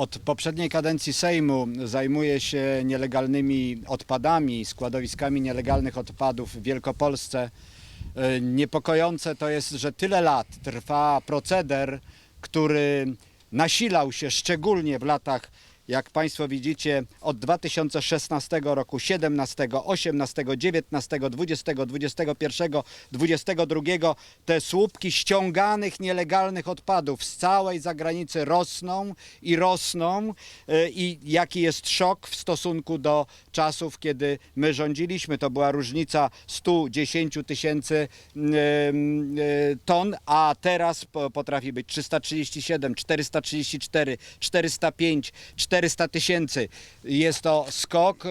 Od poprzedniej kadencji Sejmu zajmuję się nielegalnymi odpadami, składowiskami nielegalnych odpadów w Wielkopolsce. E, Niepokojące to jest, że tyle lat trwa proceder, który nasilał się szczególnie w latach, jak Państwo widzicie, od 2016 roku, 17, 18, 19, 20, 21, 22 te słupki ściąganych nielegalnych odpadów z całej zagranicy rosną i rosną e, i jaki jest szok w stosunku do czasów, kiedy my rządziliśmy. To była różnica 110 tysięcy e, ton, a teraz po- potrafi być 337, 434, 405, 400 tysięcy. Jest to skok e,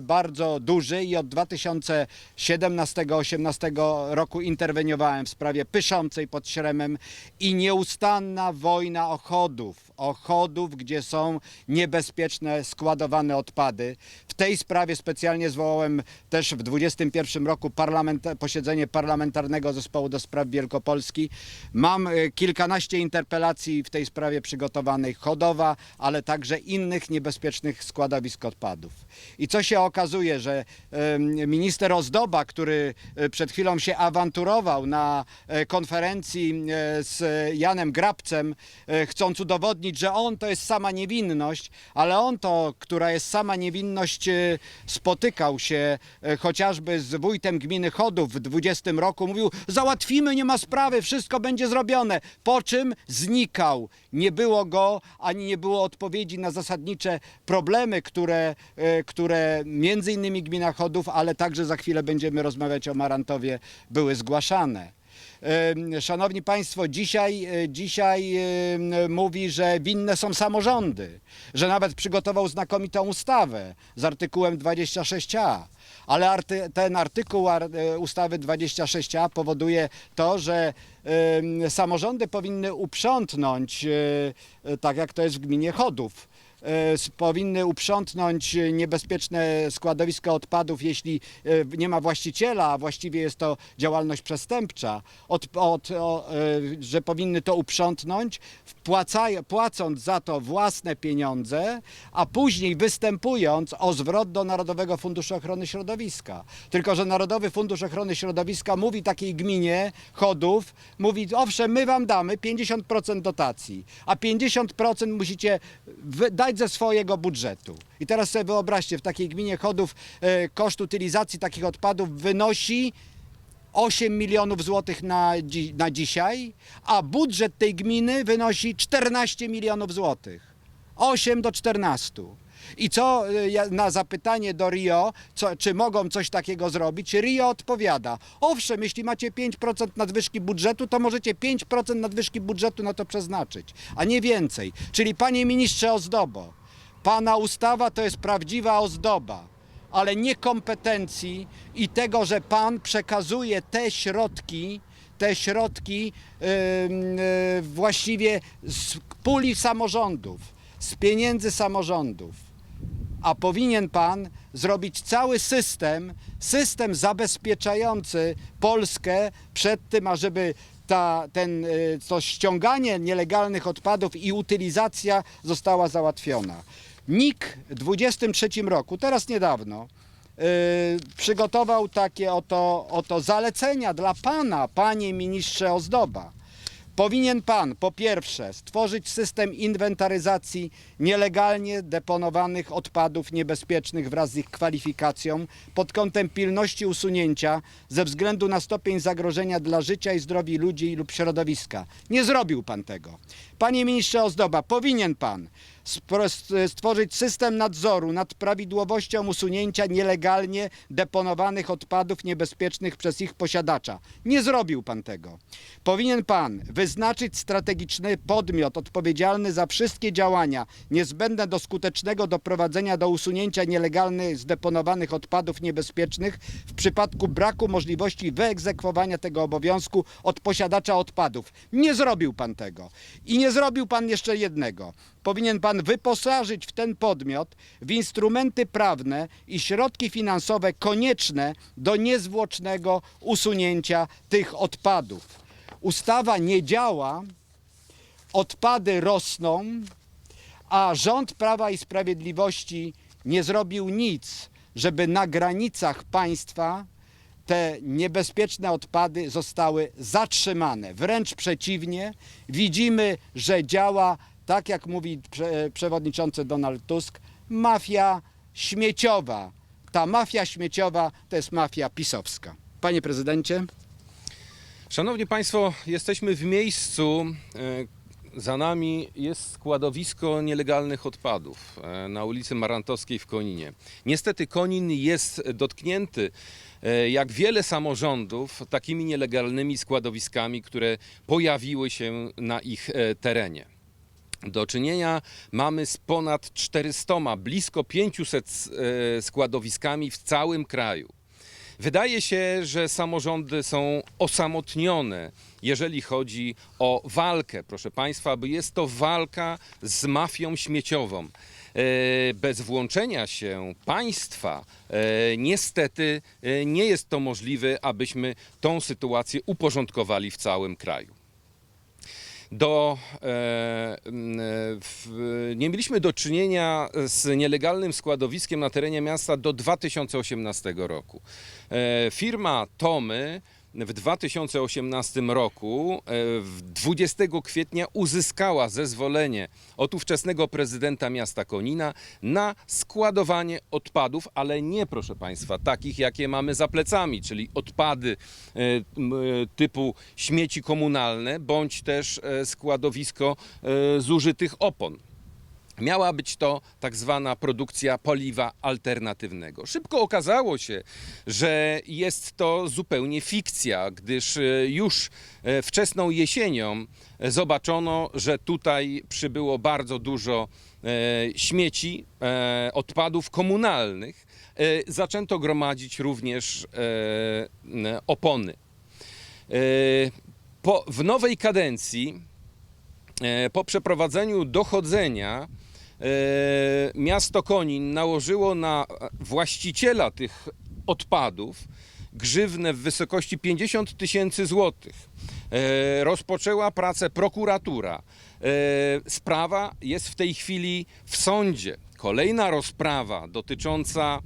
bardzo duży i od 2017-18 roku interweniowałem w sprawie Pyszącej pod Śremem i nieustanna wojna ochodów, ochodów, gdzie są niebezpieczne składowane odpady. W tej sprawie specjalnie zwołałem też w 2021 roku parlament, posiedzenie parlamentarnego zespołu do spraw Wielkopolski. Mam e, kilkanaście interpelacji w tej sprawie przygotowanych, Chodowa, ale także innych niebezpiecznych składowisk odpadów. I co się okazuje, że minister Ozdoba, który e, przed chwilą się awanturował na e, konferencji e, z Janem Grabcem, chcąc udowodnić, że on to jest sama niewinność, ale on to, która jest sama niewinność, spotykał się chociażby z wójtem gminy Chodów w 20 roku, mówił załatwimy, nie ma sprawy, wszystko będzie zrobione, po czym znikał. Nie było go, ani nie było odpowiedzi na zasadnicze problemy, które, e, które między innymi gmina Chodów, ale także za chwilę będziemy rozmawiać o Marantowie, były zgłaszane. Szanowni Państwo, dzisiaj, e, dzisiaj mówi, że winne są samorządy, że nawet przygotował znakomitą ustawę z artykułem 26a. Ale arty, ten artykuł ar, e, ustawy 26a powoduje to, że em, samorządy powinny uprzątnąć, e, tak jak to jest w gminie Chodów, powinny uprzątnąć e, niebezpieczne składowiska odpadów, jeśli e, nie ma właściciela, a właściwie jest to działalność przestępcza, od, od, o, e, że powinny to uprzątnąć, wpłacaj, płacąc za to własne pieniądze, a później występując o zwrot do Narodowego Funduszu Ochrony Środowiska. Tylko, że Narodowy Fundusz Ochrony Środowiska mówi takiej gminie Chodów, mówi owszem, my wam damy 50% dotacji, a 50% musicie wy- dać ze swojego budżetu. I teraz sobie wyobraźcie, w takiej gminie Chodów e, koszt utylizacji takich odpadów wynosi 8 milionów złotych na, dzi- na dzisiaj, a budżet tej gminy wynosi 14 milionów złotych. 8 do 14. I co y, na zapytanie do Rio, co, czy mogą coś takiego zrobić, Rio odpowiada: Owszem, jeśli macie 5% nadwyżki budżetu, to możecie 5% nadwyżki budżetu na to przeznaczyć, a nie więcej. Czyli panie ministrze Ozdobo, pana ustawa to jest prawdziwa ozdoba ale niekompetencji i tego, że pan przekazuje te środki, te środki ym, y, właściwie z puli samorządów, z pieniędzy samorządów. A powinien pan zrobić cały system, system zabezpieczający Polskę przed tym, ażeby ta, ten, y, to ściąganie nielegalnych odpadów i utylizacja została załatwiona. NIK w 23 roku, teraz niedawno, y, przygotował takie oto, oto zalecenia dla pana, panie ministrze Ozdoba. Powinien pan po pierwsze stworzyć system inwentaryzacji nielegalnie deponowanych odpadów niebezpiecznych wraz z ich kwalifikacją pod kątem pilności usunięcia ze względu na stopień zagrożenia dla życia i zdrowia ludzi lub środowiska. Nie zrobił pan tego. Panie ministrze Ozdoba, powinien pan stworzyć system nadzoru nad prawidłowością usunięcia nielegalnie deponowanych odpadów niebezpiecznych przez ich posiadacza. Nie zrobił pan tego. Powinien pan wyznaczyć strategiczny podmiot odpowiedzialny za wszystkie działania niezbędne do skutecznego doprowadzenia do usunięcia nielegalnych zdeponowanych odpadów niebezpiecznych w przypadku braku możliwości wyegzekwowania tego obowiązku od posiadacza odpadów. Nie zrobił pan tego. I nie zrobił pan jeszcze jednego. Powinien pan wyposażyć w ten podmiot w instrumenty prawne i środki finansowe konieczne do niezwłocznego usunięcia tych odpadów. Ustawa nie działa, odpady rosną, a rząd Prawa i Sprawiedliwości nie zrobił nic, żeby na granicach państwa te niebezpieczne odpady zostały zatrzymane. Wręcz przeciwnie, widzimy, że działa, tak jak mówi prze, przewodniczący Donald Tusk, mafia śmieciowa. Ta mafia śmieciowa to jest mafia pisowska. Panie prezydencie, Szanowni Państwo, jesteśmy w miejscu. e, Za nami jest składowisko nielegalnych odpadów e, na ulicy Marantowskiej w Koninie. Niestety Konin jest dotknięty, e, jak wiele samorządów, takimi nielegalnymi składowiskami, które pojawiły się na ich terenie. Do czynienia mamy z ponad 400, blisko 500 e, składowiskami w całym kraju. Wydaje się, że samorządy są osamotnione, jeżeli chodzi o walkę, proszę Państwa, bo jest to walka z mafią śmieciową. E, Bez włączenia się państwa e, niestety nie jest to możliwe, abyśmy tą sytuację uporządkowali w całym kraju do, e, nie mieliśmy do czynienia z nielegalnym składowiskiem na terenie miasta do 2018 roku. E, firma Tomy w 2018 roku, e, w 20 kwietnia uzyskała zezwolenie od ówczesnego prezydenta miasta Konina na składowanie odpadów, ale nie, proszę Państwa, takich, jakie mamy za plecami, czyli odpady e, e, typu śmieci komunalne, bądź też e, składowisko e, zużytych opon. Miała być to tak zwana produkcja paliwa alternatywnego. Szybko okazało się, że jest to zupełnie fikcja, gdyż e, już e, wczesną jesienią e, zobaczono, że tutaj przybyło bardzo dużo śmieci, odpadów komunalnych. Zaczęto gromadzić również opony. Po, w nowej kadencji po przeprowadzeniu dochodzenia miasto Konin nałożyło na właściciela tych odpadów grzywnę w wysokości 50 tysięcy złotych. E, Rozpoczęła pracę prokuratura. E, Sprawa jest w tej chwili w sądzie. Kolejna rozprawa dotycząca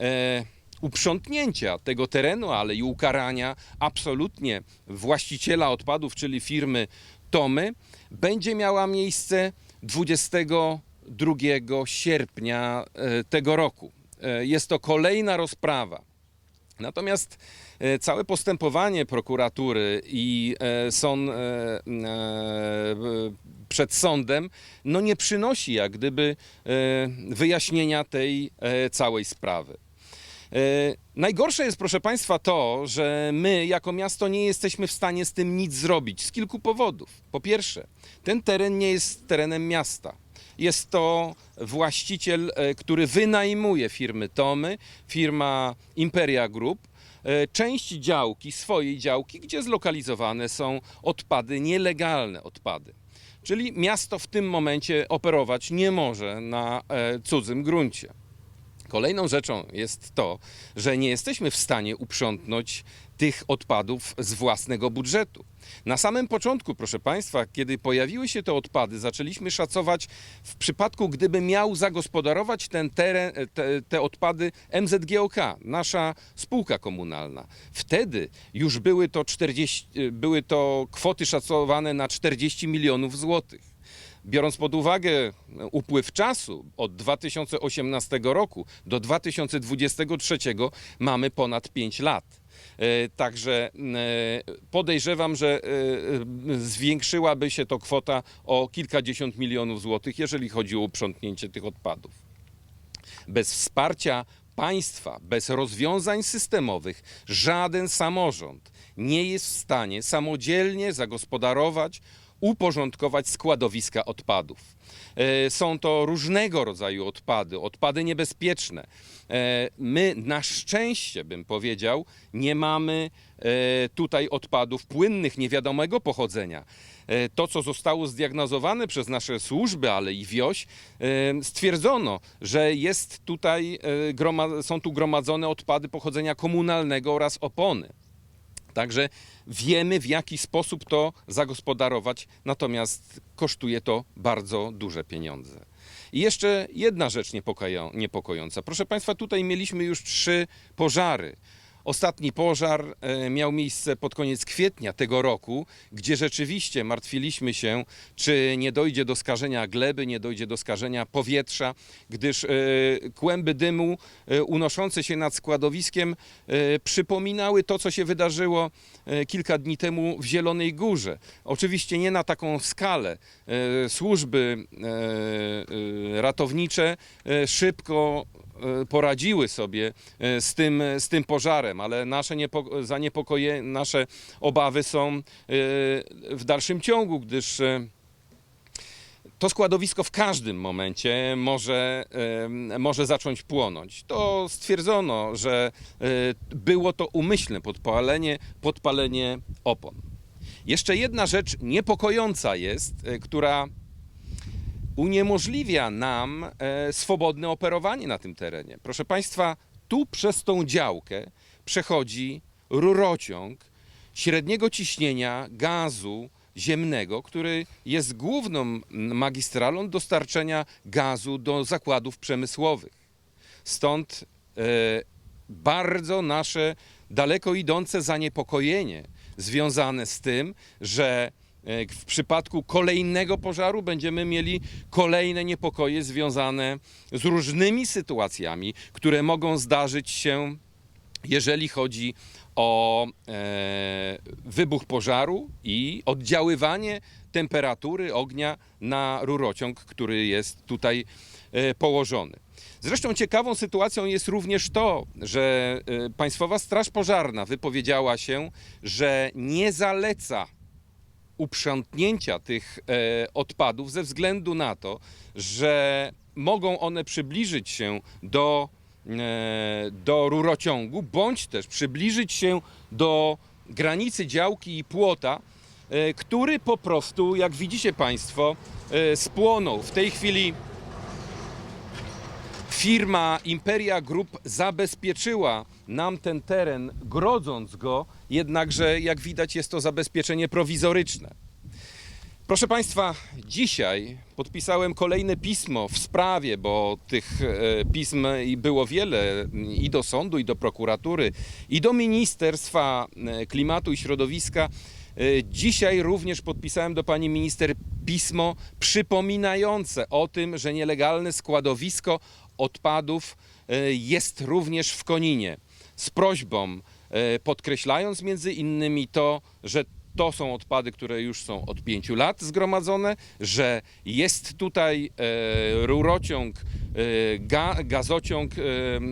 e, uprzątnięcia tego terenu, ale i ukarania absolutnie właściciela odpadów, czyli firmy Tomy, będzie miała miejsce 22 sierpnia e, tego roku. E, Jest to kolejna rozprawa. Natomiast e, całe postępowanie prokuratury i sąd przed sądem no nie przynosi jak gdyby wyjaśnienia tej całej sprawy. Najgorsze jest, proszę Państwa, to, że my jako miasto nie jesteśmy w stanie z tym nic zrobić z kilku powodów. Po pierwsze, ten teren nie jest terenem miasta. Jest to właściciel, e, który wynajmuje firmy Tomy, firma Imperia Group, e, część działki, swojej działki, gdzie zlokalizowane są odpady, nielegalne odpady. Czyli miasto w tym momencie operować nie może na e, cudzym gruncie. Kolejną rzeczą jest to, że nie jesteśmy w stanie uprzątnąć tych odpadów z własnego budżetu. Na samym początku, proszę Państwa, kiedy pojawiły się te odpady, zaczęliśmy szacować w przypadku, gdyby miał zagospodarować ten teren, te, te odpady MZGOK, nasza spółka komunalna. Wtedy już były to, 40, były to kwoty szacowane na 40 milionów złotych. Biorąc pod uwagę upływ czasu od 2018 roku do 2023 mamy ponad 5 lat. E, Także e, podejrzewam, że e, zwiększyłaby się to kwota o kilkadziesiąt milionów złotych, jeżeli chodzi o uprzątnięcie tych odpadów. Bez wsparcia państwa, bez rozwiązań systemowych, żaden samorząd nie jest w stanie samodzielnie zagospodarować, uporządkować składowiska odpadów. E, Są to różnego rodzaju odpady, odpady niebezpieczne. E, My na szczęście, bym powiedział, nie mamy e, tutaj odpadów płynnych niewiadomego pochodzenia. To, co zostało zdiagnozowane przez nasze służby, ale i wioś, stwierdzono, że jest tutaj, są tu gromadzone odpady pochodzenia komunalnego oraz opony. Także wiemy, w jaki sposób to zagospodarować, natomiast kosztuje to bardzo duże pieniądze. I jeszcze jedna rzecz niepokoją, niepokojąca. Proszę Państwa, tutaj mieliśmy już trzy pożary. Ostatni pożar e, miał miejsce pod koniec kwietnia tego roku, gdzie rzeczywiście martwiliśmy się, czy nie dojdzie do skażenia gleby, nie dojdzie do skażenia powietrza, gdyż e, kłęby dymu e, unoszące się nad składowiskiem przypominały to, co się wydarzyło kilka dni temu w Zielonej Górze. Oczywiście nie na taką skalę. Służby ratownicze szybko poradziły sobie e, z tym, z tym pożarem, ale nasze niepo, zaniepokoje, nasze obawy są e, w dalszym ciągu, gdyż e, to składowisko w każdym momencie może, może zacząć płonąć. To stwierdzono, że e, było to umyślne podpalenie, podpalenie opon. Jeszcze jedna rzecz niepokojąca jest, e, która uniemożliwia nam e, swobodne operowanie na tym terenie. Proszę Państwa, tu przez tą działkę przechodzi rurociąg średniego ciśnienia gazu ziemnego, który jest główną magistralą dostarczenia gazu do zakładów przemysłowych. Stąd e, bardzo nasze daleko idące zaniepokojenie związane z tym, że w przypadku kolejnego pożaru będziemy mieli kolejne niepokoje związane z różnymi sytuacjami, które mogą zdarzyć się, jeżeli chodzi o e, wybuch pożaru i oddziaływanie temperatury ognia na rurociąg, który jest tutaj e, położony. Zresztą ciekawą sytuacją jest również to, że e, Państwowa Straż Pożarna wypowiedziała się, że nie zaleca uprzątnięcia tych e, odpadów ze względu na to, że mogą one przybliżyć się do, e, do rurociągu, bądź też przybliżyć się do granicy działki i płota, e, który po prostu, jak widzicie Państwo, spłonął. W tej chwili firma Imperia Group zabezpieczyła nam ten teren, grodząc go, jednakże jak widać jest to zabezpieczenie prowizoryczne. Proszę Państwa, dzisiaj podpisałem kolejne pismo w sprawie, bo tych e, pism było wiele i do sądu, i do prokuratury, i do Ministerstwa e, Klimatu i Środowiska. E, Dzisiaj również podpisałem do pani minister pismo przypominające o tym, że nielegalne składowisko odpadów jest również w Koninie. Z prośbą, e, podkreślając między innymi to, że to są odpady, które już są od pięciu lat zgromadzone, że jest tutaj e, rurociąg, e, ga, gazociąg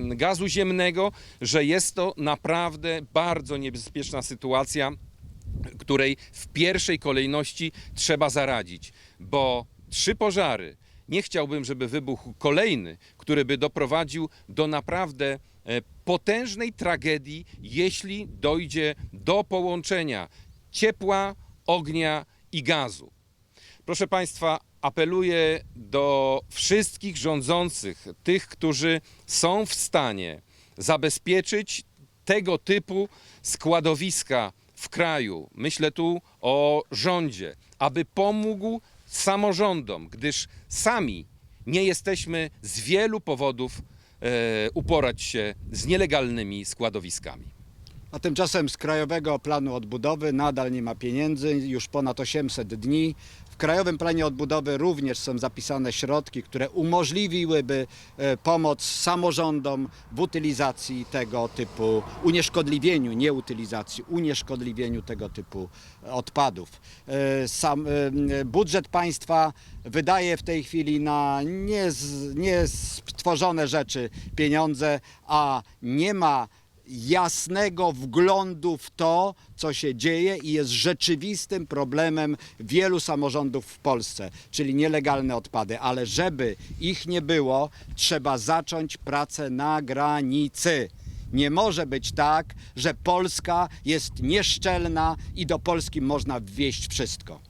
gazu ziemnego, że jest to naprawdę bardzo niebezpieczna sytuacja, której w pierwszej kolejności trzeba zaradzić, bo trzy pożary. Nie chciałbym, żeby wybuchł kolejny, który by doprowadził do naprawdę potężnej tragedii, jeśli dojdzie do połączenia ciepła, ognia i gazu. Proszę Państwa, apeluję do wszystkich rządzących, tych, którzy są w stanie zabezpieczyć tego typu składowiska w kraju. Myślę tu o rządzie, aby pomógł samorządom, gdyż sami nie jesteśmy z wielu powodów uporać się z nielegalnymi składowiskami. A tymczasem z Krajowego Planu Odbudowy nadal nie ma pieniędzy, już ponad 800 dni. W Krajowym Planie Odbudowy również są zapisane środki, które umożliwiłyby e, pomoc samorządom w utylizacji tego typu, unieszkodliwieniu, nie utylizacji, unieszkodliwieniu tego typu odpadów. E, Sam, e, budżet państwa wydaje w tej chwili na niestworzone rzeczy pieniądze, a nie ma jasnego wglądu w to, co się dzieje i jest rzeczywistym problemem wielu samorządów w Polsce, czyli nielegalne odpady. Ale żeby ich nie było, trzeba zacząć pracę na granicy. Nie może być tak, że Polska jest nieszczelna i do Polski można wwieźć wszystko.